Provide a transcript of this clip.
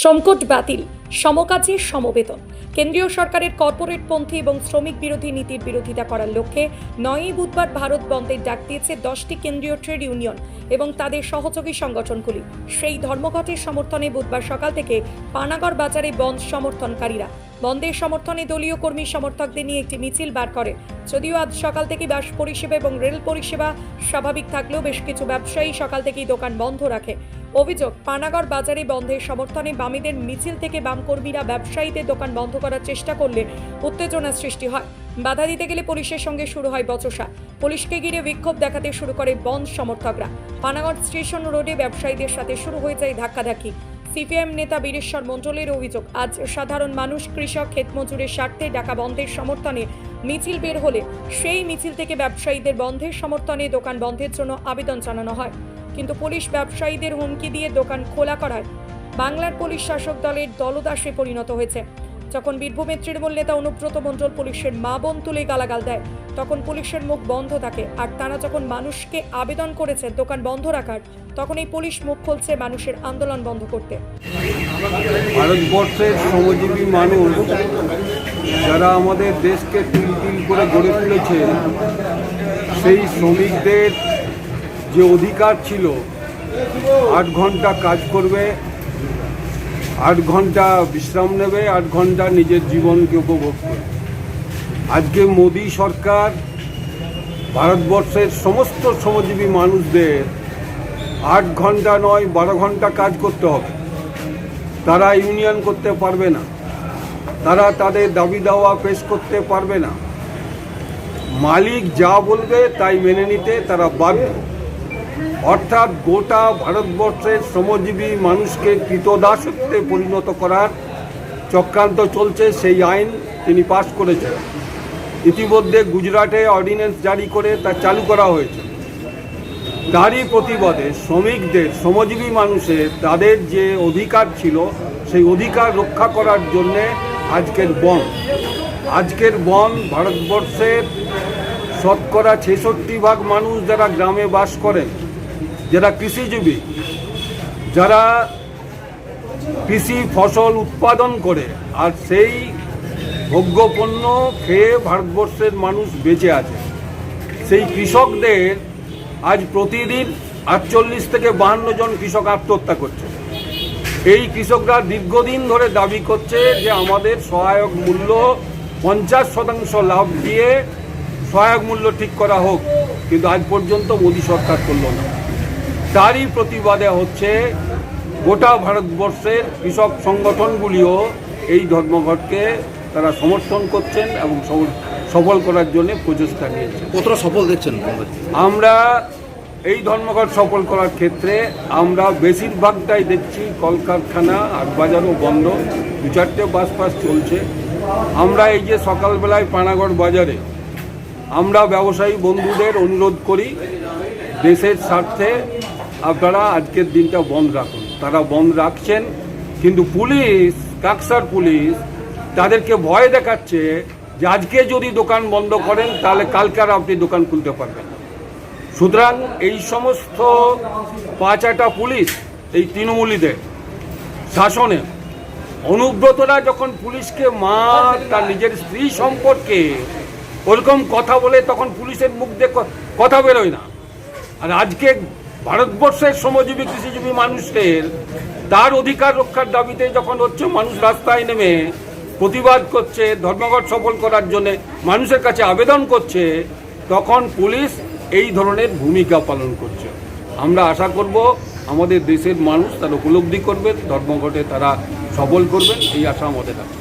শ্রমকোট বাতিল, সমকাজে সমবেতন। কেন্দ্রীয় সরকারের কর্পোরেটপন্থী এবং শ্রমিক বিরোধী নীতির বিরোধিতা করার লক্ষ্যে নয়ই বুধবার ভারত বন্ধের ডাক দিয়েছে দশটি কেন্দ্রীয় ট্রেড ইউনিয়ন এবং তাদের সহযোগী সংগঠনগুলি। সেই ধর্মঘটের সমর্থনে বুধবার সকাল থেকে পানাগড় বাজারে বন্ধ সমর্থনকারীরা বন্ধের সমর্থনে দলীয় কর্মী সমর্থকদের নিয়ে একটি মিছিল বার করে। যদিও আজ সকাল থেকে বাস পরিষেবা এবং রেল পরিষেবা স্বাভাবিক থাকলেও বেশ কিছু ব্যবসায়ী সকাল থেকেই দোকান বন্ধ রাখে। অভিযোগ, পানাগড় বাজারে বন্ধের সমর্থনে বামীদের মিছিল থেকে বাম কর্মীরা ব্যবসায়ীদের দোকান বন্ধ করার চেষ্টা করলে উত্তেজনার সৃষ্টি হয়। বাধা দিতে গেলে পুলিশের সঙ্গে শুরু হয় বচসা। পুলিশকে ঘিরে বিক্ষোভ দেখাতে শুরু করে বন্ধ সমর্থকরা। পানাগড় স্টেশন রোডে ব্যবসায়ীদের সাথে শুরু হয়ে যায় ধাক্কাধাক্কি। সিপিএম নেতা বীরেশ্বর মণ্ডলের অভিযোগ, আজ সাধারণ মানুষ, কৃষক, ক্ষেতমজুরের স্বার্থে ডাকা বন্ধের সমর্থনে মিছিল বের হলে সেই মিছিল থেকে ব্যবসায়ীদের বন্ধের সমর্থনে দোকান বন্ধের জন্য আবেদন জানানো হয়। কিন্তু পুলিশ ব্যবসায়ীদের হুমকি দিয়ে দোকান খোলা করায় বাংলার পুলিশ শাসক দলের দলদাসে পরিণত হয়েছে। যখন বীরভূমের তৃণমূল নেতা অনুব্রত মণ্ডল পুলিশের মা বোন তুলে গালাগাল দেয়, তখন পুলিশের মুখ বন্ধ থাকে। আর তারা যখন মানুষকে আবেদন করেছে দোকান বন্ধ রাখার, তখন এই পুলিশ মুখ খুলছে মানুষের আন্দোলন বন্ধ করতে। ভারতবর্ষের শ্রমজীবী মানুষ যারা আমাদের দেশকে তিল তিল করে গড়ে তুলেছে, সেই শ্রমিকদের যে অধিকার ছিল, আট ঘণ্টা কাজ করবে আট ঘণ্টা বিশ্রাম নেবে, আট ঘণ্টা নিজের জীবনকে উপভোগ করবে। আজকে মোদী সরকার ভারতবর্ষের সমস্ত শ্রমজীবী মানুষদের আট ঘণ্টা নয়, বারো ঘণ্টা কাজ করতে হবে। তারা ইউনিয়ন করতে পারবে না। তারা তাদের দাবি দাওয়া পেশ করতে পারবে না। মালিক যা বলবে তাই মেনে নিতে তারা বাধ্য। অর্থাৎ গোটা ভারতবর্ষের শ্রমজীবী মানুষকে কৃতদাসত্বে পরিণত করার চক্রান্ত চলছে, সেই আইন তিনি পাশ করেছেন। ইতিমধ্যে গুজরাটে অর্ডিন্যান্স জারি করে তা চালু করা হয়েছে। তারই প্রতিবাদে শ্রমিকদের, শ্রমজীবী মানুষের তাদের যে অধিকার ছিল, সেই অধিকার রক্ষা করার জন্যে আজকের বন। আজকের বন ভারতবর্ষের শতকরা ছেষট্টি ভাগ মানুষ যারা গ্রামে বাস করেন যারা কৃষিজীবী, যারা কৃষি ফসল উৎপাদন করে, আর সেই ভোগ্যপণ্য খেয়ে ভারতবর্ষের মানুষ বেঁচে আছে। সেই কৃষকদের আজ প্রতিদিন আটচল্লিশ থেকে বাহান্ন জন কৃষক আত্মহত্যা করছে। এই কৃষকরা দীর্ঘদিন ধরে দাবি করছে যে আমাদের সহায়ক মূল্য পঞ্চাশ শতাংশ লাভ দিয়ে সহায়ক মূল্য ঠিক করা হোক, কিন্তু আজ পর্যন্ত মোদী সরকার করল না। তারই প্রতিবাদে হচ্ছে গোটা ভারতবর্ষের কৃষক সংগঠনগুলিও এই ধর্মঘটকে তারা সমর্থন করছেন এবং সফল করার জন্য প্রচেষ্টা নিয়েছেন। কতটা সফল দেখছেন আমরা এই ধর্মঘট সফল করার ক্ষেত্রে আমরা বেশিরভাগটাই দেখছি কলকারখানা আর বাজারও বন্ধ দু চারটে বাস ফাস চলছে। আমরা এই যে সকালবেলায় পানাগড় বাজারে আমরা ব্যবসায়ী বন্ধুদের অনুরোধ করি দেশের স্বার্থে আপনারা আজকের দিনটা বন্ধ রাখুন। তারা বন্ধ রাখছেন, কিন্তু পুলিশ, কাকসার পুলিশ তাদেরকে ভয় দেখাচ্ছে যে আজকে যদি দোকান বন্ধ করেন, তাহলে কালকে আর আপনি দোকান খুলতে পারবেন সুতরাং এই সমস্ত পাঁচাটা পুলিশ, এই তৃণমূলীদের শাসনে অনুব্রতরা যখন পুলিশকে মা তার নিজের স্ত্রী সম্পর্কে ওরকম কথা বলে তখন পুলিশের মুখ দিয়ে কথা বেরোয় না। আর আজকে ভারতবর্ষের শ্রমজীবী, কৃষিজীবী মানুষের তার অধিকার রক্ষার দাবিতে যখন হচ্ছে মানুষ রাস্তায় নেমে প্রতিবাদ করছে, ধর্মঘট সফল করার জন্য মানুষের কাছে আবেদন করছে, তখন পুলিশ এই ধরনের ভূমিকা পালন করছে। আমরা আশা করব আমাদের দেশের মানুষ তারা উপলব্ধি করবেন ধর্মঘটে তারা সফল করবেন এই আশা আমাদের আছে।